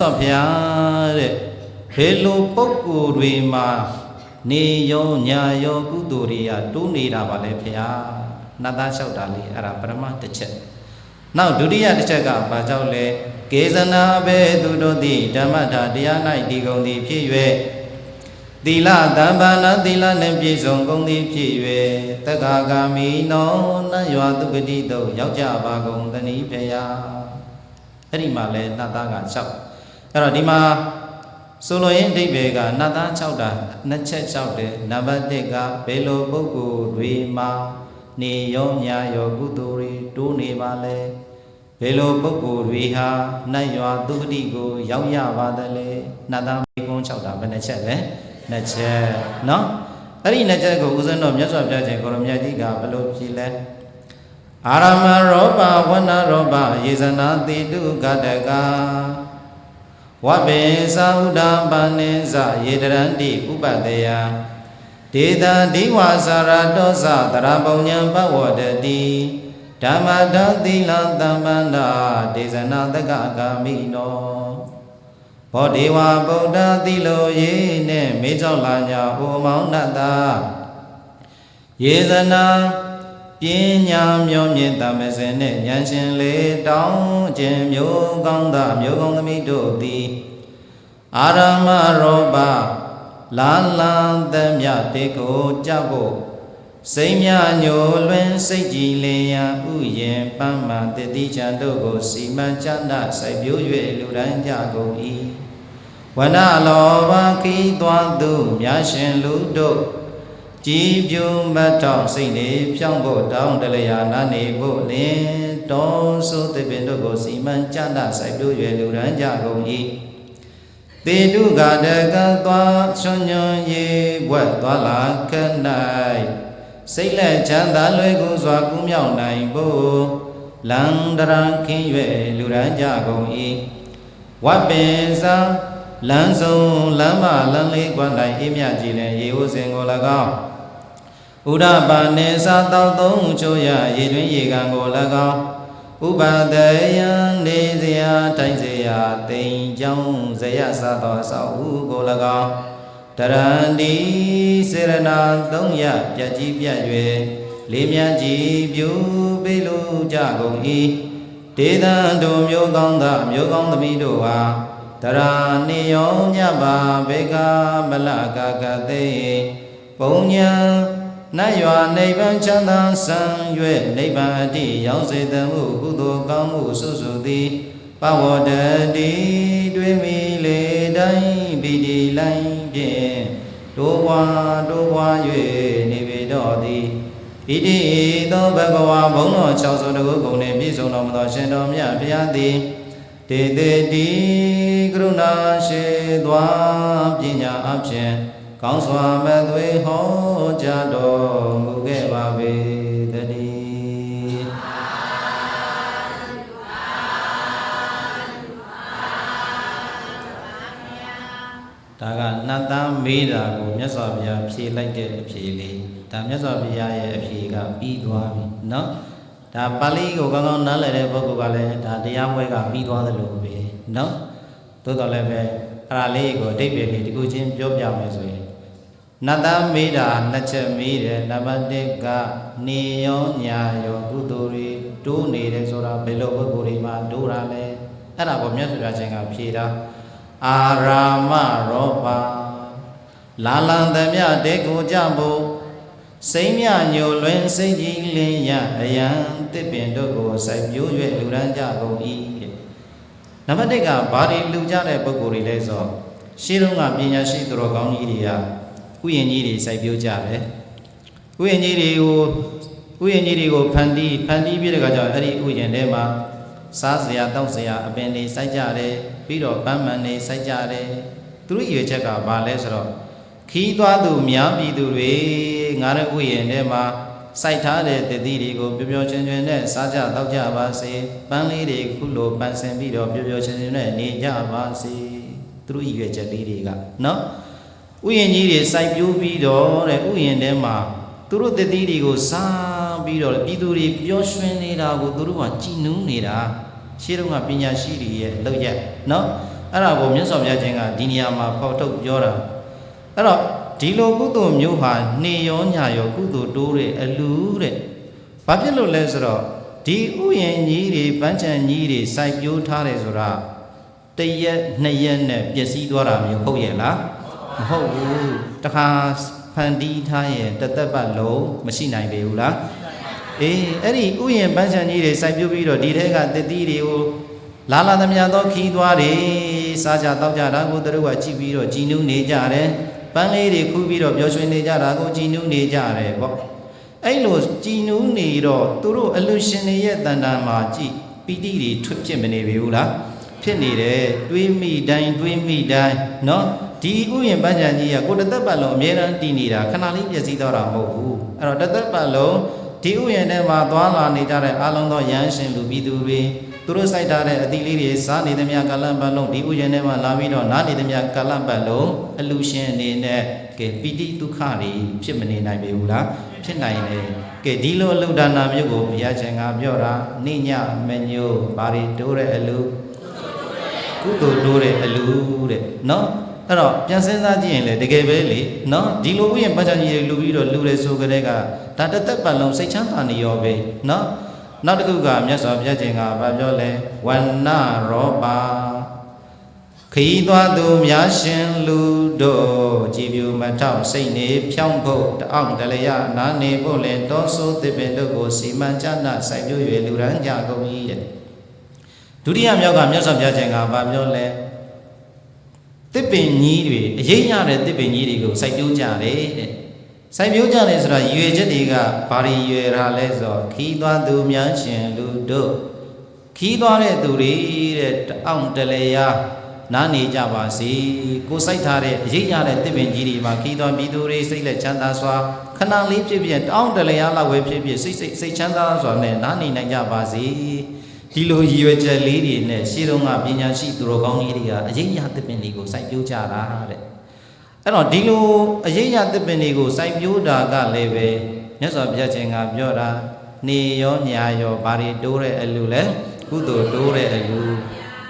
တော့ဗျာတဲ့ဘယ်လိုပုံကိုယ်တွေမှာနေရောညာရောကုသိုလ်တွေကတိုးနေတာပါလဲဗျာနတ်သားလျှောက်တာလေးအဲ့ဒါပရမတစ်ချက်နောက်ဒုတိယတစ်ချက်ကဘာကြောင့်လဲကေဇနာဘေသူတို့သည်ဓမ္မတာတရား၌ဒီကုန်သည်ဖြစ်၍သီလတမ္ပန္နသီလနှင့်ပြည့်စုံကုန်သည်ဖြစ်၍တက္ကာဂာမိနောနတ်ရွာသူဂတိတို့ရောက်ကြပါကုန်သနည်းဖေယအဲ့ဒီမှာလဲနတ်သားကလျှောက် အဲ့တော့ဒီမှာဆိုလိုရင်းအဓိပ္ပာယ်ကနတ်သား6တာနှစ်ချက်6တယ်နံပါတ်1ကဘယ်လိုပုဂ္ဂိုလ်တွေမှာနေရောညာရောကုသိုလ်တွေတိုးနေပါလဲဘယ်လိုပုဂ္ဂိုလ်တွေဟာနတ်ရွာသူဂတိကို ရောက်ရပါသလဲနတ်သားမိကုန်း6တာဘယ်နှချက်လဲနှစ်ချက်เนาะအဲ့ဒီနှစ်ချက်ကိုဦးဇင်းတော်မြတ်စွာဘုရားရှင်ကိုရမြတ်ကြီးကဘယ်လိုဖြေလဲအာရမရောပဝဏရောပယေဇနာတိတုကတက ဝဗ္ဗေသာဥဒ္ဓပါနေဇယေတရန္တိဥပတယဒေတံဒီဝါစာရတောသတရပုံညံပဝတ္တတိဓမ္မတသီလသံပန္နာဒေဇနာတကဂာမိနောဘောဒေဝဗုဒ္ဓသီလိုယေနှင့်မေကြောလာညာအိုမောင်နတ္တယေဇနာ ပညာမျိုးမြင့်တမစင်နှင့်ဉာဏ်ရှင်လေးတောင်းခြင်းမျိုးကောင်းသောမျိုးကောင်းသမီးတို့သည်အာရမရောပလာလံသမြတေကိုကြဖို့စိတ်မြညိုလွင်စိတ်ကြည်လင်ရန်ဥယင်ပန်းမှတတိချံတို့ကိုစီမံချမ်းသာစိုက်ပျိုး၍လူတိုင်းကြကုန်၏ဝနလောဘခိသွားသူမြတ်ရှင်လူတို့ ကြည်ပြူမတ်တောင်စိတ်နေဖြောင်းဖို့တောင်းတလျာနာနေဖို့လင်တောဆိုသပင်တို့ကိုစီမံချမ်းသာစိုက်ပျိုး၍လူတိုင်းကြကုန်၏တေတုကတကံသွားချွန်ညွန်ရေဘွက်သွားလာခ၌စိတ်လက်ချမ်းသာလွယ်ကူစွာကူးမြောက်နိုင်ဖို့လန္တရာခင်း၍လူတိုင်းကြကုန်၏ဝတ်ပင်စာလမ်းဆုံးလမ်းမလမ်းလေးကွမ်းတိုင်းအေးမြကြည်လင်ရေဟုစဉ်ကို၎င်း ဥဒ္ဓပါနေစာတောက်သုံးချိုရရေတွင်ရေကန်ကို၎င်းဥပဒယံနေစရာတိုင်းစရာတိမ်ကြောင်းဇယသသောအဆောက်အဦကို၎င်းတရန္တိစေရနာ300ပြတ်ကြီးပြတ်၍လေးမြတ်ကြီးပြူပေးလို့ကြကုန်၏ဒေသံတို့မျိုးကောင်းသောမျိုးကောင်းသမီးတို့ဟာတရာနေယောညပါဘေကမလကကသိပုံညာ နတ်ရွာနိဗ္ဗာန်ချမ်းသာဆံ၍နိဗ္ဗာန်အတိရောက်စေတမှုကုသိုလ်ကောင်းမှုဆုစုသည်ပဝတ္တတိတွေးမိလေတိုင်းပိတိလိုင်းဖြင့်တိုးပွားတိုးပွား၍နေပေတော့သည်ဣတိသောဘဂဝါဘုံတော်6စုတကုဂုံနှင့်ပြည့်စုံတော်မူသောရှင်တော်မြတ်ဘုရားသည်တေတေတိကရုဏာရှိသွားပညာအဖြင့် ကောင်းစွာမသွေဟောကြားတော်မူခဲ့ပါပေတည်းဒါကနတ်သားမေးတာကိုမြတ်စွာဘုရားဖြေလိုက်တဲ့အဖြေလေးဒါမြတ်စွာဘုရားရဲ့အဖြေကပြီးသွားပြီเนาะဒါပါဠိကိုကောင်းကောင်းနားလည်တဲ့ပုဂ္ဂိုလ်ကလည်းဒါတရားပွဲကပြီးသွားသလိုပဲเนาะသို့တော်လည်းပဲအဲ့ဒါလေးကိုအတိတ်ပဲလေးဒီကိုချင်းပြောပြမယ်ဆိုရင် ် နတ်သားမေးတာနှစ်ချက်မေးတယ်နံပါတ်1ကနေရောညာရောကုသိုလ်တွေတိုးနေတယ်ဆိုတာဘယ်လိုပုဂ္ဂိုလ်တွေမှာတိုးတာလဲအဲ့ဒါကိုမြတ်စွာဘုရားရှင်ကဖြေတာအာရာမရောပါလာလံသမျှတေကိုကြဖို့စိမ့်မြညိုလွင်စိတ်ကြီးလင်းရအယံတစ်ပင်တို့ကိုစိုက်ပြိုး၍လူရန်ကြကုန်၏တဲ့နံပါတ်1ကဘာတွေလူကြတဲ့ပုဂ္ဂိုလ်တွေလဲဆိုတော့ရှင်းတော့ကပညာရှိသူတော်ကောင်းကြီးတွေက ဥယျာဉ်ကြီးတွေစိုက်ပြိုးကြတယ်ဥယျာဉ်ကြီးတွေကိုဥယျာဉ်ကြီးတွေကိုဖန်တီးဖန်တီးပြီးတဲ့အခါကျတော့အဲ့ဒီဥယျာဉ်ထဲမှာစားစရာတောက်စရာအပင်တွေစိုက်ကြတယ်ပြီးတော့ပန်းမန်တွေစိုက်ကြတယ်သူတို့ရည်ရွယ်ချက်ကဘာလဲဆိုတော့ခီးသွားသူများပြည်သူတွေငါတို့ဥယျာဉ်ထဲမှာစိုက်ထားတဲ့တတိတွေကိုပျော်ပျော်ရွှင်ရွှင်နဲ့စားကြတောက်ကြပါစေပန်းလေးတွေခုလိုပန်းစင်ပြီးတော့ပျော်ပျော်ရွှင်ရွှင်နဲ့နေကြပါစေသူတို့ရည်ရွယ်ချက်လေးတွေကနော် ဥယျာဉ်ကြီးတွေစိုက်ပျိုးပြီးတော့တဲ့ဥယျာဉ်ထဲမှာသူတို့တတိတွေကိုစားပြီးတော့ပြည်သူတွေပျော်ရွှင်နေတာကိုသူတို့ကကြည်နူးနေတာရှင်းတော့ကပညာရှိတွေရဲ့လောက်ရက်နော်အဲ့ဒါကိုမြတ်စွာဘုရားရှင်ကဒီနေရာမှာဖော်ထုတ်ပြောတာအဲ့တော့ဒီလိုကုသိုလ်မျိုးဟာနေရောညရောကုသိုလ်တိုးတဲ့အလူတဲ့ဘာဖြစ်လို့လဲဆိုတော့ဒီဥယျာဉ်ကြီးတွေပန်းချံကြီးတွေစိုက်ပျိုးထားတယ်ဆိုတာတရက်နှစ်ရက်နဲ့ပျက်စီးသွားတာမျိုးဟုတ်ရဲ့လား မဟုတ်ဘူးတခါဖန်တီးထားရင်တသက်ပတ်လုံးမရှိနိုင်ပေဘူးလား အေးအဲ့ဒီဥယျာဉ်ပန်းချံကြီးတွေစိုက်ပျိုးပြီးတော့ဒီထဲကတစ်သီးတွေကိုလာလာသမျှသောခီးသွားတွေစားကြတောက်ကြတာကိုသူတို့ကကြည့်ပြီးတော့ကြည်နူးနေကြတယ်ပန်းလေးတွေခူးပြီးတော့ပျော်ရွှင်နေကြတာကိုကြည်နူးနေကြတယ်ပေါ့အဲ့လိုကြည်နူးနေတော့သူတို့အလူရှင်တွေရဲ့တန်တန်မှာကြည်ပီတိတွေထွက်ဖြစ်မနေပြီဘူးလားဖြစ်နေတယ်တွေးမိတိုင်းတွေးမိတိုင်းเนาะ ဒီဥယျာဉ်ပန်းချံကြီးကကိုတစ်သက်ပတ်လုံးအမြဲတမ်းတည်နေတာခဏလေးပြည့်စည်တော့တာမဟုတ်ဘူးအဲ့တော့တစ်သက်ပတ်လုံးဒီဥယျာဉ်ထဲမှာသွားလာနေကြတဲ့အလုံးသောရဟန်းရှင်လူပြည်သူတွေသူတို့စိုက်ထားတဲ့အသီးလေးတွေစားနေသမျှကလန့်ပတ်လုံးဒီဥယျာဉ်ထဲမှာလာပြီးတော့နားနေသမျှကလန့်ပတ်လုံးအလူရှင်အနေနဲ့ကဲပိဋိဒုက္ခတွေဖြစ်မနေနိုင်ပေဘူးလားဖြစ်နိုင်တယ်ကဲဒီလိုအလုဒါနာမျိုးကိုဘုရားရှင်ကပြောတာနိညမညိုဘာတွေတိုးတဲ့အလူကုသိုလ်တိုးတဲ့အလူတဲ့နော် အဲ့တော့ပြန်စဉ်းစားကြည့်ရင်လေတကယ်ပဲလေနော်ဒီလိုဥယျာဉ်ပတ်ချကြီးတွေလူပြီးတော့လူတယ်ဆိုကြတဲ့ကဒါတစ်သက်ပတ်လုံးစိတ်ချမ်းသာနေရောပဲနော်နောက်တစ်ခုကမြတ်စွာဘုရားရှင်ကဗာပြောလဲဝန္နရောပါခီးသွားသူများရှင်လူတို့ကြည်ပြူမထောက်စိတ်နေဖြောင်းဖို့တအောင်တလျာနာနေဖို့လဲတောဆိုသစ်ပင်တို့ကိုစီမံကြနာစိုက်ပျိုး၍လူရန်ကြကုန်၏တဲ့ဒုတိယမြောက်ကမြတ်စွာဘုရားရှင်ကဗာပြောလဲ တစ်ပင်ကြီးတွေအရေးရတဲ့တစ်ပင်ကြီးတွေကိုစိုက်ပျိုးကြတယ်တဲ့စိုက်ပျိုးကြတယ်ဆိုတာရွေချက်တွေကဘာတွေရွေတာလဲဆိုတော့ခီးသွားသူများရှင်လူတို့ခီးသွားတဲ့သူတွေတဲ့တအောင်တလေယာနားနေကြပါစေကိုစိုက်ထားတဲ့အရေးရတဲ့တစ်ပင်ကြီးတွေမှာခီးသွားပြည်သူတွေစိတ်လက်ချမ်းသာစွာခဏလေးဖြစ်ဖြစ်တအောင်တလေယာလောက်ပဲဖြစ်ဖြစ်စိတ်စိတ်စိတ်ချမ်းသာစွာနဲ့နားနေနိုင်ကြပါစေ ဒီလိုရည်ရွယ်ချက်လေးတွေနဲ့ရှေးတုန်းကပညာရှိသူတော်ကောင်းကြီးတွေကအရေးရသစ်ပင်တွေကိုစိုက်ပျိုးကြတာတဲ့အဲ့တော့ဒီလိုအရေးရသစ်ပင်တွေကိုစိုက်ပျိုးတာကလည်းပဲမြတ်စွာဘုရားရှင်ကပြောတာနေရောညာရောဘာတွေတိုးတဲ့အလူလဲကုသိုလ်တိုးတဲ့အလူ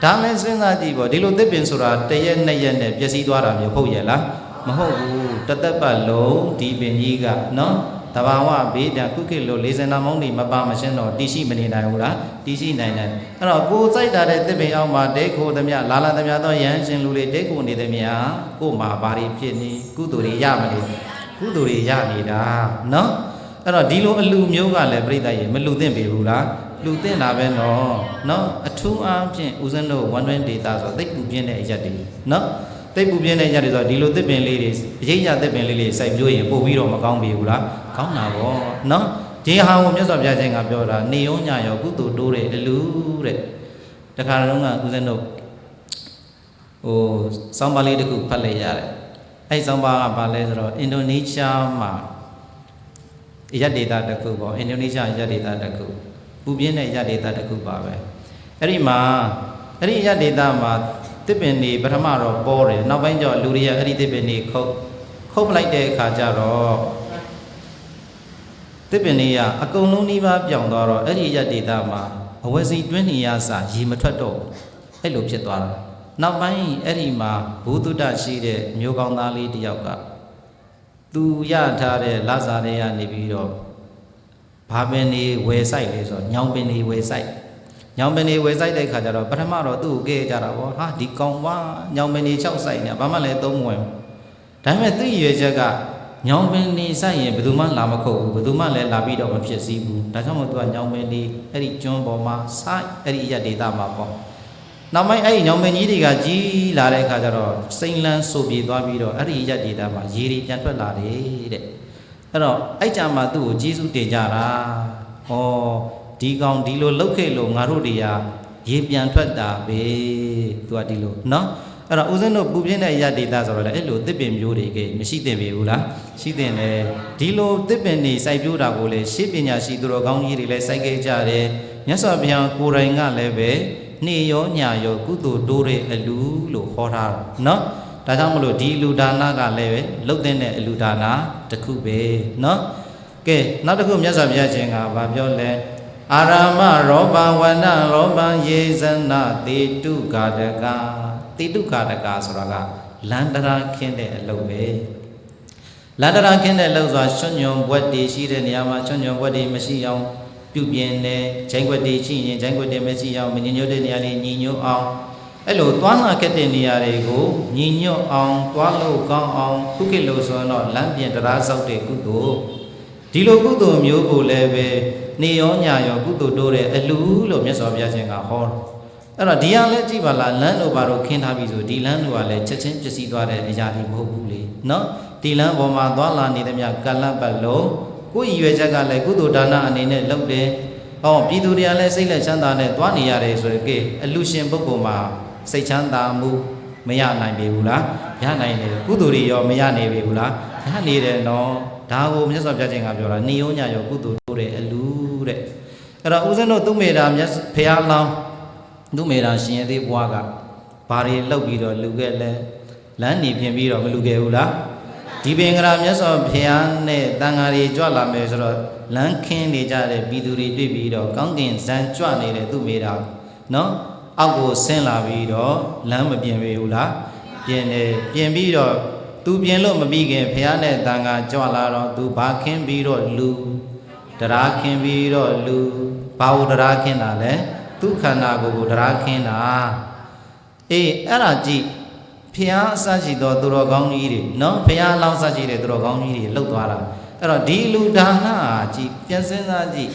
ဒါလည်းစဉ်းစားကြည့်ပေါ့ဒီလိုသစ်ပင်ဆိုတာတရက်နှစ်ရက်နဲ့ပျက်စီးသွားတာမျိုးဟုတ်ရဲ့လားမဟုတ်ဘူးတသက်ပတ်လုံးဒီပင်ကြီးကနော် တဘာဝဘေးတံခုခေတ်လို့လေဇနာမောင်းနေမပါမရှင်းတော့တရှိမနေနိုင်ဘူးလားတရှိနိုင်တယ်အဲ့တော့ကိုစိုက်တာတဲ့တစ်ပင်အောင်မှာဒိတ်ခိုသမျှလာလာသမျှတော့ရဟန်းရှင်လူလေးဒိတ်ခိုနေသမျှကို့မှာဘာတွေဖြစ်နေကုသိုလ်တွေရမလို့ကုသိုလ်တွေရနေတာနော်အဲ့တော့ဒီလိုအလူမျိုးကလည်းပြိတ္တရေမလူသင့်ပေဘူးလားလူသင့်တာပဲနော်နော်အထူးအားဖြင့်ဦးဇင်းတို့120 data ဆိုသိပ်ပူပြင်းတဲ့အရက်တွေနော်တိတ်ပူပြင်းတဲ့ညတွေဆိုဒီလိုသစ်ပင်လေးတွေအရေးရသစ်ပင်လေးတွေစိုက်ပျိုးရင်ပို့ပြီးတော့မကောင်းပြီဘူးလား ကောင်းတာပေါ့နော်ဒီဟာကိုမြတ်စွာဘုရားရှင်ကပြောတာနေရောညရောကုသိုလ်တိုးတယ်အလူတဲ့တခါတုန်းကဦးဇင်းတို့ဟိုစောင်းပါလေးတစ်ခုဖတ်လိုက်ရတယ်အဲ့စောင်းပါကဘာလဲဆိုတော့အင်ဒိုနီးရှားမှာရက်ဒေတာတစ်ခုပေါ့အင်ဒိုနီးရှားရက်ဒေတာတစ်ခုပူပြင်းတဲ့ရက်ဒေတာတစ်ခုပါပဲအဲ့ဒီမှာအဲ့ဒီရက်ဒေတာမှာတစ်ပင်နေပထမတော့ပေါ်တယ်နောက်ပိုင်းကျတော့လူတွေကအဲ့ဒီတစ်ပင်နေခုတ်ခုတ်ပလိုက်တဲ့အခါကျတော့ တစ်ပင်နေကအကုန်လုံးနှီးပါးပြောင်းသွားတော့အဲ့ဒီရက်ဒေတာမှာအဝယ်စီတွင်းနေရစာရေမထွက်တော့ဘူးအဲ့လိုဖြစ်သွားတာနောက်ပိုင်းအဲ့ဒီမှာဘုဒ္ဓရှိတဲ့မျိုးကောင်းသားလေးတစ်ယောက်ကသူရထားတဲ့လစာတွေကနေပြီးတော့ဘာပင်နေဝယ်ဆိုင်လေဆိုတော့ညောင်ပင်နေဝယ်ဆိုင်ညောင်ပင်နေဝယ်ဆိုင်တဲ့ခါကျတော့ပထမတော့သူ့ကိုကဲကြတာပေါ့ဟာဒီကောင်ဝါညောင်ပင်နေ၆ဆိုင်နေဘာမှလည်းသုံးမဝင်ဘူးဒါပေမဲ့သူ့ရည်ရွယ်ချက်က ညောင်ပင်နေဆိုင်ရင်ဘယ်သူမှလာမခုတ်ဘူးဘယ်သူမှလည်းလာပြီးတော့မဖြစ်စည်းဘူးဒါကြောင့်မို့သူကညောင်ပင်နေအဲ့ဒီကျွန်းပေါ်မှာဆိုင်အဲ့ဒီအရက်ဒေတာမှာပေါ့နောက်ပိုင်းအဲ့ဒီညောင်ပင်ကြီးတွေကကြီးလာတဲ့ခါကျတော့စိမ့်လန်းဆိုပြေသွားပြီးတော့အဲ့ဒီအရက်ဒေတာမှာရေတွေပြန်ထွက်လာတယ်တဲ့အဲ့တော့အဲ့ကြမှာသူ့ကိုကျေးဇူးတင်ကြတာဟော ဒီကောင်ဒီလိုလှုပ်ခဲ့လို့ငါတို့တွေကရေပြန်ထွက်တာပဲသူကဒီလိုเนาะ အဲ့တော့ဦးဇင်းတို့ပူပြင်းတဲ့ရဒေတာဆိုတော့လေအဲ့လိုတစ်ပင်မျိုးတွေကမရှိသင့်ပေဘူးလားရှိသင့်တယ်ဒီလိုတစ်ပင်နေစိုက်ပျိုးတာကိုလေရှေးပညာရှိသူတော်ကောင်းကြီးတွေလည်းစိုက်ခဲ့ကြတယ်မြတ်စွာဘုရားကိုယ်တိုင်ကလည်းပဲနေရောညာရောကုသိုလ်တိုးတဲ့အလူလို့ခေါ်ထားတာเนาะဒါကြောင့်မလို့ဒီလူဒါနကလည်းပဲလှုပ်တဲ့အလူဒါနတစ်ခုပဲเนาะကဲနောက်တစ်ခုမြတ်စွာဘုရားရှင်ကဗာပြောလဲ အာရမရောပဝနရောပယေဇနတေတုကာတက တိတုကာတကာဆိုတာကလန္တရာခင်းတဲ့အလုပ်ပဲလန္တရာခင်းတဲ့အလုပ်ဆိုတာချွညွန်ဘွက်တွေရှိတဲ့နေရာမှာချွညွန်ဘွက်တွေမရှိအောင်ပြုပြင်တယ်ဂျိုင်းခွက်တွေရှိရင်ဂျိုင်းခွက်တွေမရှိအောင်မညီညွတ်တဲ့နေရာတွေညီညွတ်အောင်အဲ့လိုသွားလာခဲ့တဲ့နေရာတွေကိုညီညွတ်အောင်သွားလို့ကောင်းအောင်ခုခေတ်လို့ဆိုတော့လမ်းပြင်တရားဆောက်တဲ့ကုသိုလ်ဒီလိုကုသိုလ်မျိုးကိုလည်းပဲနေရောညာရောကုသိုလ်တိုးတဲ့အလူလို့မြတ်စွာဘုရားရှင်ကဟောတယ် အဲ့တော့ဒီဟာလဲကြည့်ပါလားလမ်းတို့ဘာလို့ခင်းထားပြီဆိုဒီလမ်းတို့ကလည်းချက်ချင်းပျက်စီးသွားတဲ့အရာတွေမဟုတ်ဘူးလေနော်ဒီလမ်းပေါ်မှာသွားလာနေတဲ့မြကလပ်ပတ်လုံးကိုယ်ရည်ရွယ်ချက်ကလည်းကုသိုလ်ဒါနအနေနဲ့လုပ်တယ်ဟောပြည်သူတွေကလည်းစိတ်လက်ချမ်းသာနဲ့သွားနေရတယ်ဆိုရင်ကအလူရှင်ပုဂ္ဂိုလ်မှာစိတ်ချမ်းသာမှုမရနိုင်ပြီဘူးလားရနိုင်တယ်ကုသိုလ်တွေရောမရနိုင်ပြီဘူးလားရနေတယ်နော်ဒါကိုမြတ်စွာဘုရားရှင်ကပြောတာနေရောညရောကုသိုလ်တိုးတယ်အလူတဲ့အဲ့တော့ဦးဇင်းတို့သူမေတာမြတ်ဖះလောင်း သူမေရာရှင်ရသေးဘွားကဘာတွေလောက်ပြီးတော့လူခဲ့လဲလမ်းနေပြင်ပြီးတော့မလူခဲ့ဘူးလားဒီပင်ကရာမြတ်စွာဘုရားနဲ့တန်ဃာတွေကြွလာမယ်ဆိုတော့လမ်းခင်းနေကြတဲ့ပြည်သူတွေတွေ့ပြီးတော့ကောင်းကင်ဇံကြွနေတဲ့သူမေရာနော်အောက်ကိုဆင်းလာပြီးတော့လမ်းမပြင်ပေဘူးလားပြင်တယ်ပြင်ပြီးတော့သူပြင်လို့မပြီးခင်ဘုရားနဲ့တန်ဃာကြွလာတော့သူဘာခင်းပြီးတော့လူတရားခင်းပြီးတော့လူဘာဝတရားခင်းတာလဲ သူခန္ဓာကိုယ်ကိုတရားခင်းတာအေးအဲ့ဒါကြည့်ဖះအစရှိသောသူတော်ကောင်းကြီးတွေနော်ဖះအလောင်းစရှိတဲ့သူတော်ကောင်းကြီးတွေလှုပ်သွားတာအဲ့တော့ဒီလူဒါနကြည့်ပြန်စင်းစားကြည့်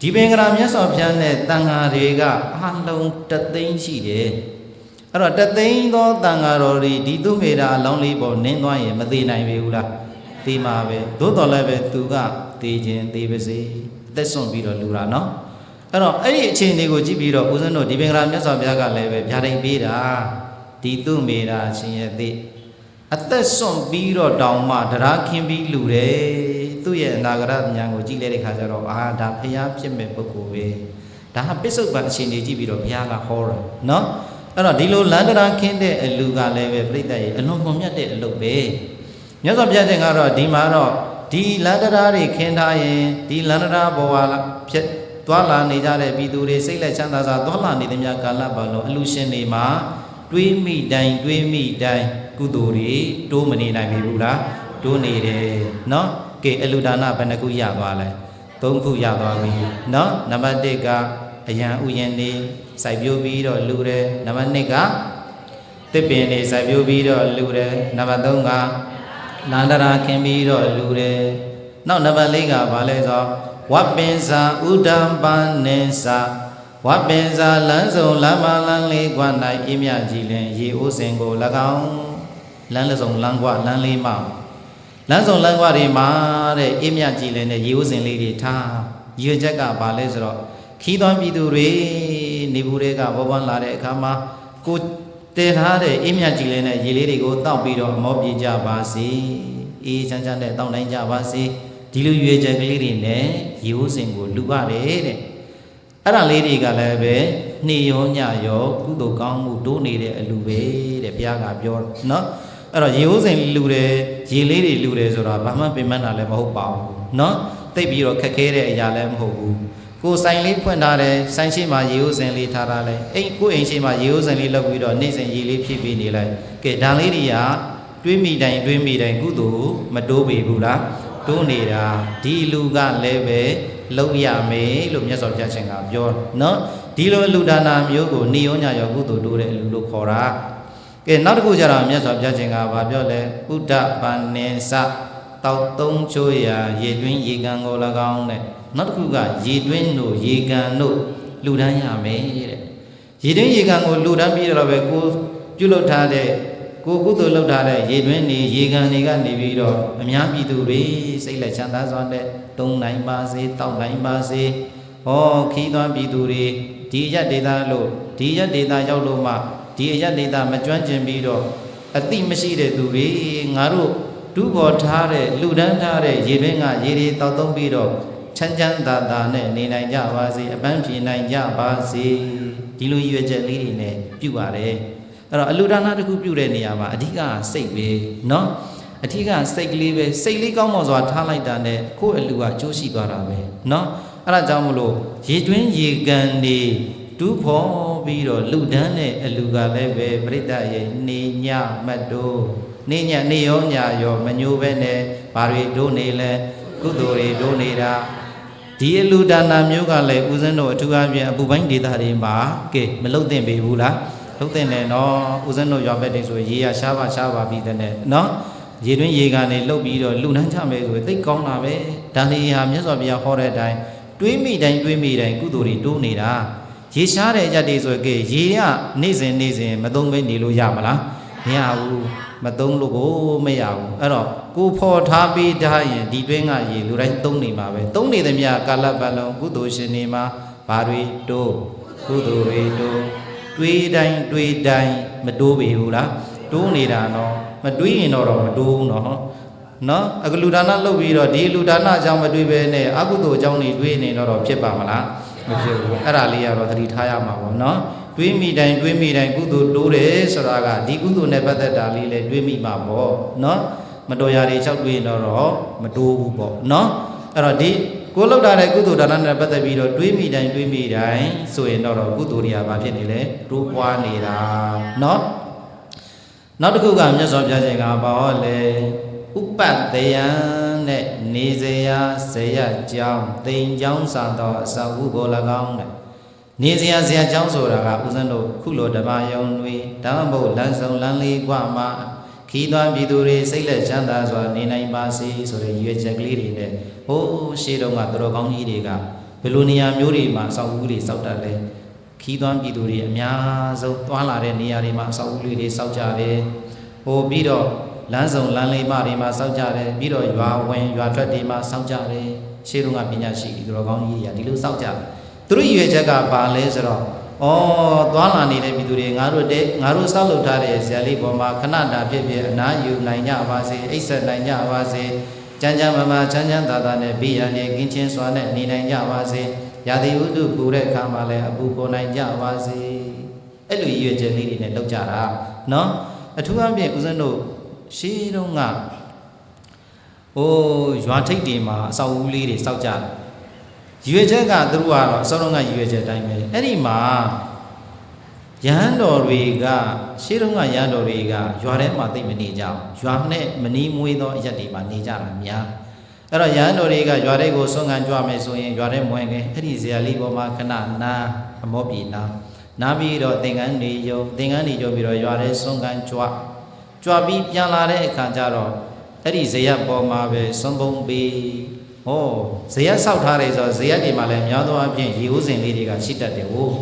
ဒီပင်ကရာမြတ်စွာဘုရားနဲ့တန်ဃာတွေကအလုံးတသိန်းရှိတယ်အဲ့တော့တသိန်းသောတန်ဃာတော်တွေဒီသူမေတာအလောင်းလေးပေါ်နင်းသွားရင်မသေးနိုင်ပေဘူးလားသေးမှာပဲသို့တော်လည်းပဲသူကသေခြင်းသေပါစေအသက်ဆုံးပြီးတော့လူတာနော် အဲ့တော့အဲ့ဒီအခြေအနေကိုကြည့်ပြီးတော့ဦးဇင်းတို့ဒီပင်္ဂလာမြတ်စွာဘုရားကလည်းပဲဗျာဒိတ်ပေးတာဒီသူမေတာရှင်ရဲ့သိအသက်စွန့်ပြီးတော့တောင်မှတရားခင်းပြီးလူတယ်သူ့ရဲ့အနာဂရဉာဏ်ကိုကြည့်လိုက်တဲ့ခါကျတော့အာဒါဖျားဖြစ်မဲ့ပုဂ္ဂိုလ်ပဲဒါဟာပစ္စုပန်အခြေအနေကြည့်ပြီးတော့ဘုရားကဟောတာနော်အဲ့တော့ဒီလိုလန္တရာခင်းတဲ့အလူကလည်းပဲပြိတ္တရဲ့အလွန်မွန်မြတ်တဲ့အလုပ်ပဲမြတ်စွာဘုရားရှင်ကတော့ဒီမှာတော့ဒီလန္တရာတွေခင်းထားရင်ဒီလန္တရာဘောဝါဖြစ် သွာလာနေကြတဲ့ပြည်သူတွေစိတ်လက်ချမ်းသာစွာသွာလာနေသည်များကာလပတ်လုံးအလူရှင်တွေမှာတွေးမိတိုင်းတွေးမိတိုင်းကုသိုလ်တွေတိုးမနေနိုင်ဘူးလားတိုးနေတယ်နော်ကဲအလူဒါနဘယ်နှခုရသွားလဲသုံးခုရသွားပြီနော်နံပါတ်1ကအယံဥယျာဉ်နေစိုက်ပျိုးပြီးတော့လူတယ်နံပါတ်2ကတစ်ပင်နေစိုက်ပျိုးပြီးတော့လူတယ်နံပါတ်3ကလန္ဒရာခင်ပြီးတော့လူတယ်နောက်နံပါတ်4ကဘာလဲဆိုတော့ ဝပ္ပင်္စာဥဒံပန်နေစာဝပ္ပင်္စာလမ်းစုံလမ်းမလမ်းလေးကွာ၌အင်းမြကြည်လင်ရေအိုးစင်ကို၎င်းလမ်းလစုံလမ်းကွာလမ်းလေးမှာလမ်းစုံလမ်းကွာတွေမှာတဲ့အင်းမြကြည်လင်တဲ့ရေအိုးစင်လေးတွေထားရွေချက်ကဘာလဲဆိုတော့ခီးသွမ်းပြည်သူတွေနေဘူးတွေကဘောပန်းလာတဲ့အခါမှာကိုတည်ထားတဲ့အင်းမြကြည်လင်တဲ့ရေလေးတွေကိုတောက်ပြီးတော့အမောပြေကြပါစေအေးချမ်းချမ်းနဲ့တောက်နိုင်ကြပါစေ ဒီလိုရွေချယ်ကလေးတွေနဲ့ရေဝုစင်ကိုလူပါတယ်တဲ့အဲ့ဒါလေးတွေကလည်းပဲနေရောညရောကုသိုလ်ကောင်းမှုတိုးနေတဲ့အလူပဲတဲ့ဘုရားကပြောနော်အဲ့တော့ရေဝုစင်လူတယ်ရေလေးတွေလူတယ်ဆိုတာဘာမှပင်ပန်းတာလည်းမဟုတ်ပါဘူးနော်တိတ်ပြီးတော့ခက်ခဲတဲ့အရာလည်းမဟုတ်ဘူးကိုဆိုင်လေးဖွင့်ထားတယ်ဆိုင်ရှိမှရေဥစဉ်လေးထားထားလိုက်အိမ်ကိုအိမ်ရှိမှရေဥစဉ်လေးလောက်ပြီးတော့နေ့စဉ်ရေလေးဖြည့်ပေးနေလိုက်ကဲဒါလေးတွေကတွေးမိတိုင်းတွေးမိတိုင်းကုသိုလ်မတိုးပေဘူးလား တိုးနေတာဒီလူကလည်းပဲလုံးရမယ်လို့မြတ်စွာဘုရားရှင်ကပြောနော်ဒီလိုလူဒါနာမျိုးကိုနေရောညရောကုသိုလ်တိုးတဲ့လူလို့ခေါ်တာကဲနောက်တစ်ခုကျတော့မြတ်စွာဘုရားရှင်ကဗာပြောလဲဥဒ္ဒပန်နေစတောက်သုံးချိုးရာရေတွင်းရေကန်ကို၎င်းတဲ့နောက်တစ်ခုကရေတွင်းတို့ရေကန်တို့လူဒန်းရမယ်တဲ့ရေတွင်းရေကန်ကိုလူဒန်းပြီးတော့ပဲကိုပြုလုပ်ထားတဲ့ ကိုကုသိုလ်လုပ်ထားတဲ့ရေတွင်းနေရေကန်တွေကနေပြီးတော့အများပြည်သူတွေစိတ်လက်ချမ်းသာစွာနဲ့တုံနိုင်ပါစေတောက်နိုင်ပါစေဟောခီးသွမ်းပြည်သူတွေဒီရက်ဒေတာလို့ဒီရက်ဒေတာရောက်လို့မှဒီအရက်ဒေတာမကျွမ်းကျင်ပြီးတော့အတိမရှိတဲ့သူတွေငါတို့ဒုဘောထားတဲ့လူဒန်းထားတဲ့ရေတွင်းကရေတွေတောက်သုံးပြီးတော့ချမ်းချမ်းသာသာနဲ့နေနိုင်ကြပါစေအပန်းဖြေနိုင်ကြပါစေဒီလိုရည်ရွယ်ချက်လေးတွေနဲ့ပြုပါတယ် အဲ့တော့အလူဒါနတစ်ခုပြုတဲ့နေရာမှာအဓိကစိတ်ပဲเนาะအဓိကစိတ်ကလေးပဲစိတ်လေးကောင်းမွန်စွာထားလိုက်တာနဲ့ကိုယ့်အလူကအကျိုးရှိသွားတာပဲเนาะအဲ့ဒါကြောင့်မလို့ရေတွင်းရေကန်နေတူးဖော် ပြီးတော့လူဒန်းတဲ့အလူကလည်းပဲပြိတ္တရဲ့နေညမတ်တို့နေညနေရောညရောမညိုပဲနဲ့ဘာတွေဒိုးနေလဲကုသိုလ်တွေဒိုးနေတာဒီအလူဒါနာမျိုးကလည်းဦးဇင်းတို့အထူးအဖြင့်အပူပိုင်းဒေသတွေမှာကဲမလုတ်တင်ပေဘူးလား လုတ်တင်တယ်နော်ဦးဇင်းတို့ရွာဘက်တွေဆိုရေရရှားပါရှားပါပြီးတဲ့နဲ့နော်ရေတွင်းရေကနေလှုပ်ပြီးတော့လူနှမ်းချမယ်ဆိုရင်သိကောင်းတာပဲဒါလေးဟာမြတ်စွာဘုရားဟောတဲ့အတိုင်းတွေးမိတိုင်းတွေးမိတိုင်းကုသိုလ်တွေတိုးနေတာရေရှားတဲ့ကြက်တွေဆိုရင်ကဲရေကနေ့စဉ်နေ့စဉ်မသုံးဘဲနေလို့ရမလားမရဘူးမသုံးလို့ကိုမရဘူးအဲ့တော့ကိုဖော်ထားပေးထားရင်ဒီတွင်းကရေလူတိုင်းသုံးနေမှာပဲသုံးနေသမျှကာလပတ်လုံးကုသိုလ်ရှင်တွေမှာဘာတွေတိုးကုသိုလ်တွေတိုး တွေးတိုင်းတွေးတိုင်းမတိုးပေဘူးလားတိုးနေတာနော်မတွေးရင်တော့တော့မတိုးဘူးနော်နော်အကလူဒါနလုပ်ပြီးတော့ဒီလူဒါနအကြောင်းမတွေးပဲနဲ့အကုသိုလ်အကြောင်းတွေတွေးနေတော့တော့ဖြစ်ပါမလားမဖြစ်ဘူးအဲ့ဒါလေးကတော့သတိထားရမှာပေါ့နော်တွေးမိတိုင်းတွေးမိတိုင်းကုသိုလ်တိုးတယ်ဆိုတာကဒီကုသိုလ်နဲ့ပတ်သက်တာလေးလည်းတွေးမိမှာပေါ့နော်မတော်ရာတွေချက်တွေးတော့တော့မတိုးဘူးပေါ့နော်အဲ့တော့ဒီ ကိုလောက်တာတဲ့ကုသိုလ်ဒါနနဲ့ပတ်သက်ပြီးတော့တွေးမိတိုင်းတွေးမိတိုင်းဆိုရင်တော့ကုသိုလ်တွေကဘာဖြစ်နေလဲတိုးပွားနေတာနော်နောက်တစ်ခုကမြတ်စွာဘုရားရှင်ကဘာဟောလဲဥပတ္တယံနဲ့နေစရာဇယကြောင်းတိမ်ကြောင်းစာသောအစာဟုကို၎င်းတဲ့နေစရာဇယကြောင်းဆိုတာကဥစဉ်တို့ခုလိုဓမ္မယုံတွေဓမ္မဘုတ်လမ်းဆောင်လမ်းလေးกว่าမှာခီး သွမ်းပြည်သူတွေစိတ်လက်ချမ်းသာစွာနေနိုင်ပါစေဆိုတဲ့ရွေချက်ကလေးတွေနဲ့ဟိုးရှေးတုန်းကသူတော်ကောင်းကြီးတွေကဘယ်လိုနေရာမျိုးတွေမှာအဆောက်အဦတွေစောက်တတ်လဲခီးသွမ်းပြည်သူတွေအများဆုံးသွားလာတဲ့နေရာတွေမှာအဆောက်အဦတွေစောက်ကြတယ်ဟိုပြီးတော့လမ်းဆောင်လမ်းလေးမတွေမှာစောက်ကြတယ်ပြီးတော့ရွာဝင်ရွာထွက်တွေမှာစောက်ကြတယ်ရှေးတုန်းကပညာရှိသူတော်ကောင်းကြီးတွေကဒီလိုစောက်ကြတယ်သူတို့ရွေချက်ကပါလဲဆိုတော့ ဩသွားလာနေတဲ့ပြည်သူတွေငါတို့တဲ့ငါတို့စောက်လုပ်ထားတဲ့ဇာလေးပေါ်မှာခဏတာဖြစ်ဖြစ်အနာယူနိုင်ကြပါစေအိပ်ဆက်နိုင်ကြပါစေကြမ်းကြမ်းမမချမ်းချမ်းသာသာနဲ့ဘေးရန်တွေကင်းချင်းစွာနဲ့နေနိုင်ကြပါစေရာသီဥတုပူတဲ့အခါမှာလည်းအပူပေါ်နိုင်ကြပါစေအဲ့လိုရွေချက်လေးတွေနဲ့လုပ်ကြတာเนาะအထူးအဖြင့်ဦးဇင်းတို့ရှေးတုန်းကဟိုရွာထိပ်တွေမှာအဆောက်အဦလေးတွေစောက်ကြတယ် ရွေချက်ကသူတို့ကတော့အစောတုန်းကရွေချက်အတိုင်းပဲအဲ့ဒီမှာရဟန်းတော်တွေကရှေးတုန်းကရဟန်းတော်တွေကရွာထဲမှာသိမ့်မနေကြအောင်ရွာနဲ့မနီးမွေးသောအရက်တွေမှာနေကြတာများအဲ့တော့ရဟန်းတော်တွေကရွာထဲကိုဆွမ်းခံကြွမယ်ဆိုရင်ရွာထဲမဝင်ခင်အဲ့ဒီဇေယလေးပေါ်မှာခဏနာအမောပြေနာနာပြီးတော့သင်္ကန်းတွေယုံသင်္ကန်းတွေယုံပြီးတော့ရွာထဲဆွမ်းခံကြွကြွပြီးပြန်လာတဲ့အခါကျတော့အဲ့ဒီဇေယပေါ်မှာပဲဆွမ်းပုံပြီး ဟောဇေယဆောက်ထားတယ်ဆိုတော့ဇေယတွေမှာလည်းများသောအားဖြင့်ရေဦးစင်လေးတွေကရှိတတ်တယ်ဟုတ်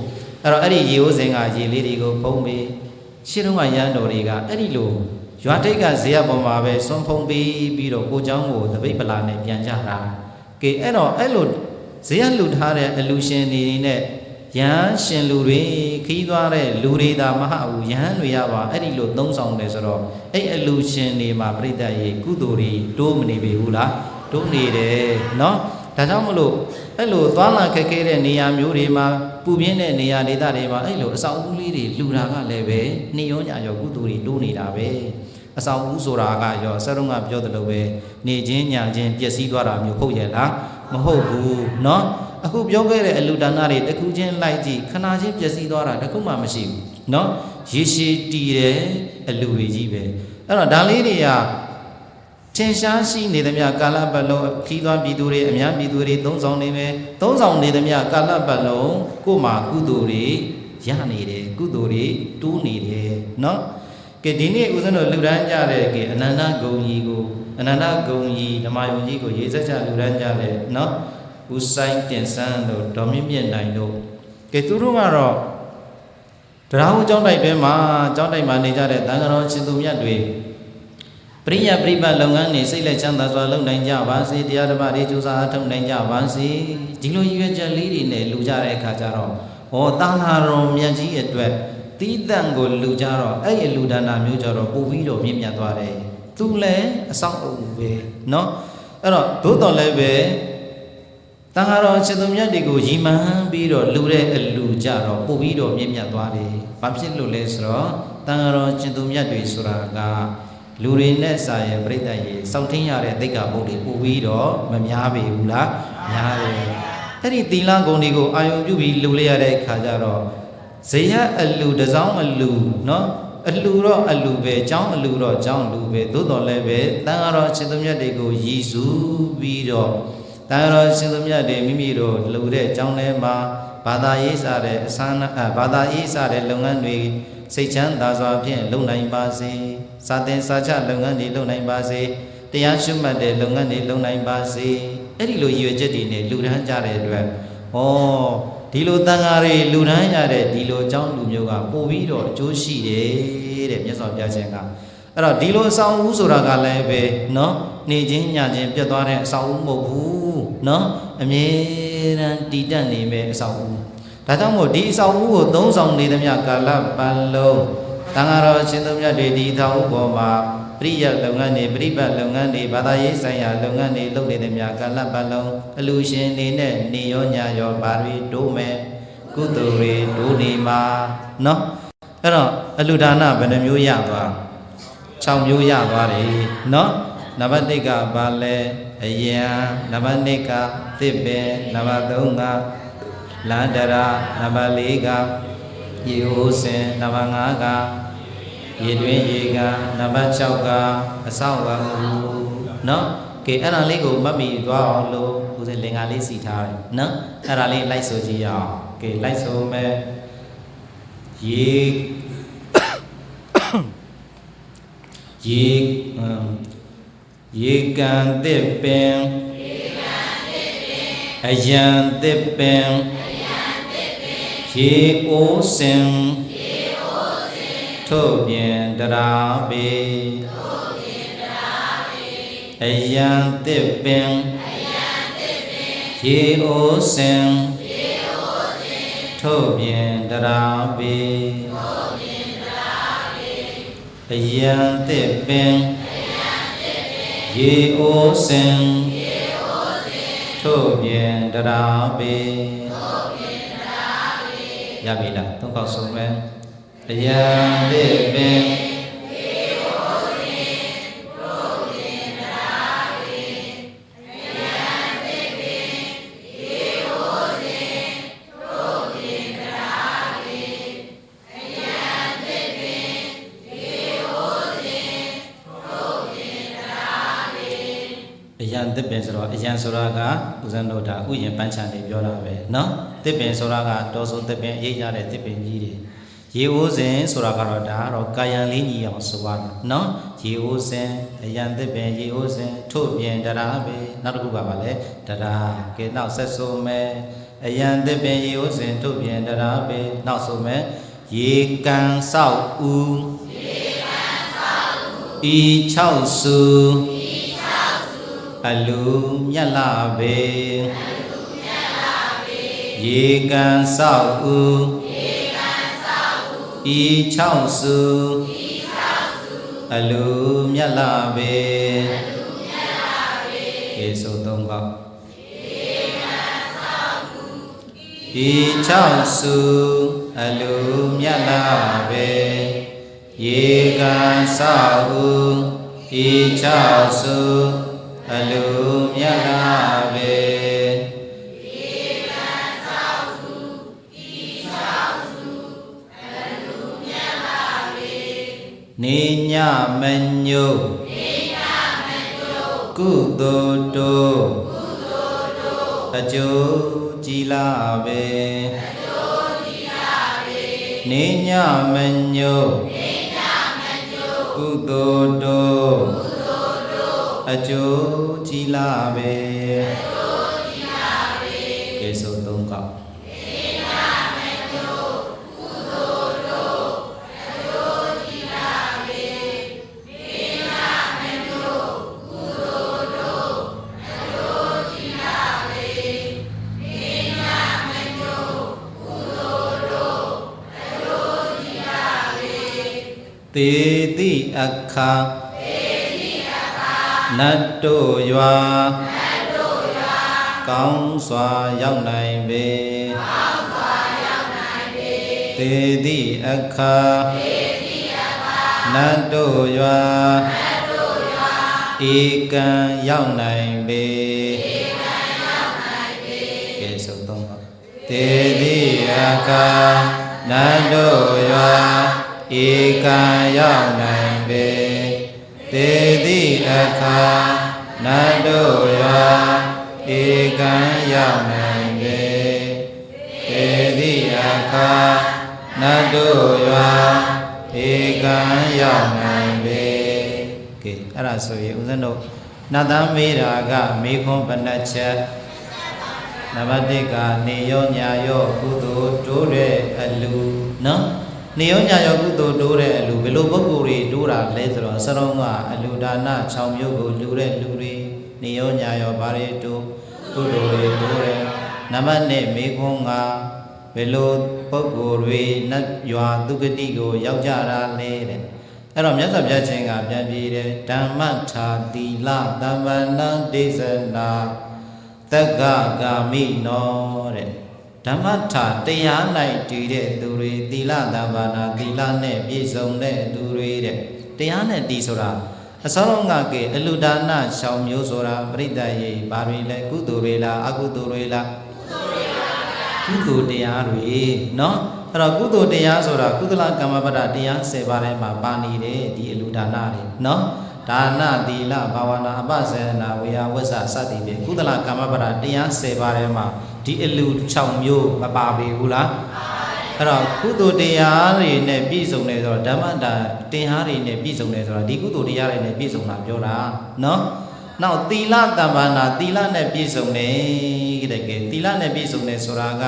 အဲ့တော့အဲ့ဒီရေဦးစင်ကရေလေးတွေကိုဖုံးပြီးရှင်းတော့ကရန်တော်တွေကအဲ့ဒီလိုရွာထိတ်ကဇေယပေါ်မှာပဲဆွမ်းဖုံးပြီးပြီးတော့ကိုเจ้าကိုတပိတ်ပလာနဲ့ပြန်ကြတာကဲအဲ့တော့အဲ့လိုဇေယလူထားတဲ့အလူရှင်တွေနဲ့ယဟန်ရှင်လူတွေခီးသွားတဲ့လူတွေသာမဟုတ်ဘူးယဟန်တွေရပါအဲ့ဒီလိုသုံးဆောင်တယ်ဆိုတော့အဲ့အလူရှင်တွေမှာပြိတ္တရေကုသိုလ်တွေတိုးမနေပြီဘူးလား တိုးနေတယ်เนาะဒါကြောင့်မလို့အဲ့လိုသွားလာခက်ခဲတဲ့နေရာမျိုးတွေမှာပူပြင်းတဲ့နေရာဒေသတွေမှာအဲ့လိုအဆောင်ဦးလေးတွေလူတာကလည်းပဲနှရောညာရောကုသိုလ်တွေတိုးနေတာပဲအဆောင်ဦးဆိုတာကရောဆက်တော့ကပြောသလိုပဲနေချင်းညာချင်းပျက်စီးသွားတာမျိုးဟုတ်ရဲ့လားမဟုတ်ဘူးเนาะအခုပြောခဲ့တဲ့အလူဒါနတွေတစ်ခုချင်းလိုက်ကြည့်ခဏချင်းပျက်စီးသွားတာတစ်ခုမှမရှိဘူးเนาะရေရှည်တည်တယ်အလူတွေကြီးပဲအဲ့တော့ဒါလေးတွေက ထင်ရှားရှိနေသမျှကာလပတ်လုံးခီးသွွားပြည်သူတွေအများပြည်သူတွေသုံးဆောင်နေမယ်သုံးဆောင်နေသမျှကာလပတ်လုံးကိုယ်မှာကုသိုလ်တွေရနေတယ်ကုသိုလ်တွေတိုးနေတယ်เนาะကဲဒီနေ့ဦးဇင်းတို့လူဒန်းကြတဲ့ကဲအနန္တဂုံကြီးကိုအနန္တဂုံကြီးဓမ္မယုံကြီးကိုရေးဆက်ချလူဒန်းကြတဲ့เนาะဦးဆိုင်တင်ဆန်းတို့ဒေါ်မြင့်မြင့်နိုင်တို့ကဲသူတို့ကတော့တရားဟောကျောင်းတိုက်တွင်မှာကျောင်းတိုက်မှာနေကြတဲ့တန်ခါတော်ရှင်သူမြတ်တွေ ပရိယပရိပတ်လုပ်ငန်းတွေစိတ်လက်ချမ်းသာစွာလုပ်နိုင်ကြပါစေတရားဓမ္မတွေကြိုးစားအထောက်နိုင်ကြပါစေဒီလိုရွေးချက်လေးတွေနဲ့လူကြတဲ့အခါကျတော့ဟောတာလာတော်မြတ်ကြီးအတွက်တီးတန့်ကိုလူကြတော့အဲ့ဒီလူဒါနာမျိုးကြတော့ပို့ပြီးတော့မြင့်မြတ်သွားတယ်သူလည်းအဆောင်အုပ်ပဲเนาะအဲ့တော့သို့တော်လည်းပဲတန်ဃာတော်ရှင်သူမြတ်တွေကိုရီမှန်းပြီးတော့လူတဲ့အလူကြတော့ပို့ပြီးတော့မြင့်မြတ်သွားတယ်ဘာဖြစ်လို့လဲဆိုတော့တန်ဃာတော်ရှင်သူမြတ်တွေဆိုတာက လူတွေနဲ့စာရဲ့ပြိတ္တရဲ့စောင့်ထင်းရတဲ့သိက္ခာပုဒ်တွေပို့ပြီးတော့မများပေဘူးလားများတယ်အဲ့ဒီသီလဂုဏ်တွေကိုအာယုံပြုပြီးလှူလိုက်ရတဲ့အခါကျတော့ဇေယအလူတစောင်းအလူနော်အလူတော့အလူပဲအကြောင်းအလူတော့အကြောင်းလူပဲသို့တော်လည်းပဲတန်ဃာတော်ရှင်သူမြတ်တွေကိုရည်စူးပြီးတော့တန်ဃာတော်ရှင်သူမြတ်တွေမိမိတို့လှူတဲ့အကြောင်းထဲမှာဘာသာရေးစတဲ့အစမ်းဘာသာရေးစတဲ့လုပ်ငန်းတွေ စိတ်ချမ်းသာစွာဖြင့်လုပ်နိုင်ပါစေစာသင်စာချလုပ်ငန်းတွေလုပ်နိုင်ပါစေတရားရှုမှတ်တဲ့လုပ်ငန်းတွေလုပ်နိုင်ပါစေအဲ့ဒီလိုရည်ရွယ်ချက်တွေနဲ့လူထမ်းကြတဲ့အတွက်ဩဒီလိုတန်ဃာတွေလူထမ်းရတဲ့ဒီလိုအကြောင်းလူမျိုးကပို့ပြီးတော့အကျိုးရှိတယ်တဲ့မြတ်စွာဘုရားရှင်ကအဲ့တော့ဒီလိုအဆောင်ဦးဆိုတာကလည်းပဲเนาะနေချင်းညချင်းပြတ်သွားတဲ့အဆောင်ဦးမဟုတ်ဘူးเนาะအမြဲတမ်းတည်တတ်နေမဲ့အဆောင်ဦး ဒါကြောင့်မို့ဒီအဆောင်ဦးကိုသုံးဆောင်နေသမျှကာလပတ်လုံးတန်ဃာတော်ရှင်သူမြတ်တွေဒီအဆောင်ဦးပေါ်မှာပရိယတ်လုပ်ငန်းတွေပရိပတ်လုပ်ငန်းတွေဘာသာရေးဆိုင်ရာလုပ်ငန်းတွေလုပ်နေသမျှကာလပတ်လုံးအလူရှင်နေနဲ့နေရောညရောဘာတွေတိုးမဲ့ကုသိုလ်တွေတိုးနေမှာเนาะအဲ့တော့အလူဒါနဘယ်နှမျိုးရသွား6မျိုးရသွားတယ်เนาะနံပါတ်1ကဘာလဲအယံနံပါတ်2ကသစ်ပင်နံပါတ်3က လန္တရာနံပါတ်4ကရေဟိုးစင်နံပါတ်5ကရေတွင်းရေကနံပါတ်6ကအဆောက်အဦเนาะကဲအဲ့ဒါလေးကိုမှတ်မိသွားအောင်လို့ဦးစင်လင်္ကာလေးစီထားတယ်เนาะအဲ့ဒါလေးလိုက်ဆိုကြည့်ရအောင်ကဲလိုက်ဆိုမယ်ရေရေအမ်ရေကန်သစ်ပင်ရေကန်သစ်ပင်အယံသစ်ပင်အယံသစ်ပင် ရေအိုးစင်ရေအိုးစင်ထို့ပြင်တရာပေထို့ပြင်တရာပေအယံသစ်ပင်အယံသစ်ပင်ရေအိုးစင်ရေအိုးစင်ထို့ပြင်တရာပေထို့ပြင်တရာပေအယံသစ်ပင်ရေအိုးစင်ရေအိုးစင်ထို့ပြင်တရာပေထို့ပြင်တရာပေ ရပြီလားသုံးခေါက်ဆုံးမယ်အယံသစ်ပင်အယံသစ်ပင်ဆိုတော့အယံဆိုတာကဦးဇင်းတို့ဒါဥယျာဉ်ပန်းချံနေပြောတာပဲเนาะ တစ်ပင်ဆိုတာကတောဆုံတစ်ပင်အရေးရတဲ့တစ်ပင်ကြီးတွေရေအိုးစင်ဆိုတာကတော့ဒါကတော့ကာယံလေးညီအောင်ဆိုရတာနော်ရေအိုးစင်အယံသစ်ပင်ရေအိုးစင်ထို့ပြင်တရားပဲနောက်တစ်ခုကပါလေတရားကဲနောက်ဆက်ဆိုမယ်အယံသစ်ပင်ရေအိုးစင်ထို့ပြင်တရားပဲနောက်ဆိုမယ်ရေကန်ဆောက်ဦးရေကန်ဆောက်ဦးဤ6စုဤ6စုအလူမြတ်လာပဲအလူ ရေကန်ဆောက်ဥရေကန်ဆောက်ဥဤ6စုဤ6စုအလူမြတ်လာပေအလူမြတ်လာပေကေဆိုသုံးကောရေကန်ဆောက်ဥဤ6စုအလူမြတ်လာပေရေကန်ဆောက်ဥဤ6စုအလူမြတ်လာပေ နေညမညုနေညမညုကုသိုလ်တို့ကုသိုလ်တို့အကျိုးကြည်လာပေအကျိုးကြည်လာပေနေညမညုနေညမညုကုသိုလ်တို့ကုသိုလ်တို့အကျိုးကြည်လာပေအကျိုးကြ သေတိအခါသေတိအခါနတ်တို့ရွာနတ်တို့ရွာကောင်းစွာရောက်နိုင်ပေကောင်းစွာရောက်နိုင်ပေသေတိအခါသေတိအခါနတ်တို့ရွာနတ်တို့ရွာဧကံရောက်နိုင်ပေဧကံရောက်နိုင်ပေကဲဆိုသုံးပါသေတိအခါနတ်တို့ရွာ ဧကံရောက်နိုင်ပေသေတိအခါနတ်တို့ရွာဧကံရောက်နိုင်ပေသေတိအခါနတ်တို့ရွာဧကံရောက်နိုင်ပေကဲအဲ့ဒါဆိုရင်ဦးဇင်းတို့နတ်သားမေးတာကမေခွန်းဘဏ္ဍချက်နံပါတ်1ကနေရောညာရောကုသိုလ်တိုးတဲ့အလူနော် နေရောညာရောကုသိုလ်တိုးတဲ့အလူဘယ်လိုပုဂ္ဂိုလ်တွေတိုးတာလဲဆိုတော့စရုံးကအလူဒါန6မျိုးကိုလူတဲ့လူတွေနေရောညာရောဘာတွေတိုးကုသိုလ်တွေတိုးတယ်နံပါတ်2မေခွန်းကဘယ်လိုပုဂ္ဂိုလ်တွေနတ်ရွာသူဂတိကို ရောက်ကြတာလဲတဲ့အဲ့တော့မြတ်စွာဘုရားရှင်ကပြန်ပြေးတယ်ဓမ္မထာတိလသမ္ပန္နဒေသနာတက္ကကာမိနောတဲ့ ဓမ္မထာတရား၌တည်တဲ့သူတွေသီလသဗ္ဗနာသီလနဲ့ပြည့်စုံတဲ့သူတွေတဲ့တရားနဲ့တည်ဆိုတာအစောဆုံးကကဲအလူဒါနရှောင်မျိုးဆိုတာပရိသတ်ရေဘာတွေလဲကုသိုလ်တွေလားအကုသိုလ်တွေလားကုသိုလ်တရားတွေเนาะအဲ့တော့ကုသိုလ်တရားဆိုတာကုသလကမ္မပဒတရား10ပါးထဲမှာပါနေတယ်ဒီအလူဒါနတွေเนาะ ဒါနသီလဘာဝနာအပ္ပစေနာဝေယဝိဇ္ဇစသည်ဖြင့်ကုသလကမ္မပဒတရား10ပါးထဲမှာဒီအလူ6မျိုးမပါပေဘူးလားအဲ့တော့ကုသိုလ်တရားတွေနဲ့ပြည့်စုံတယ်ဆိုတော့ဓမ္မတာတရားတွေနဲ့ပြည့်စုံတယ်ဆိုတော့ဒီကုသိုလ်တရားတွေနဲ့ပြည့်စုံတာပြောတာနော်နောက်သီလတမ္ပါနာသီလနဲ့ပြည့်စုံတယ်တဲ့ကဲသီလနဲ့ပြည့်စုံတယ်ဆိုတာက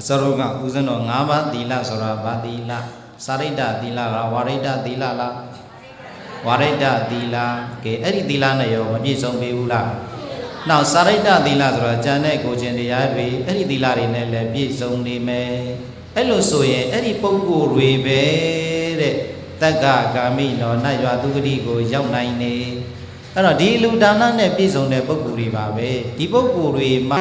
အစရုံကဦးဇင်းတော်၅ပါးသီလဆိုတာဘာသီလစာရိတ္တသီလလားဝါရိတ္တသီလလား ဝါရိတ္တသီလကဲအဲ့ဒီသီလနဲ့ရောမပြည့်စုံပေဘူးလားနောက်စာရိတ္တသီလဆိုတော့ဉာဏ်နဲ့ကိုယ်ခြင်းတရားတွေအဲ့ဒီသီလတွေနဲ့လည်းပြည့်စုံနေမယ်အဲ့လိုဆိုရင်အဲ့ဒီပုဂ္ဂိုလ်တွေပဲတဲ့တက္ကကာမိနောနတ်ရွာသူဂတိကိုရောက်နိုင်နေအဲ့တော့ဒီလူဒါနနဲ့ပြည့်စုံတဲ့ပုဂ္ဂိုလ်တွေပါပဲဒီပုဂ္ဂိုလ်တွေမှာ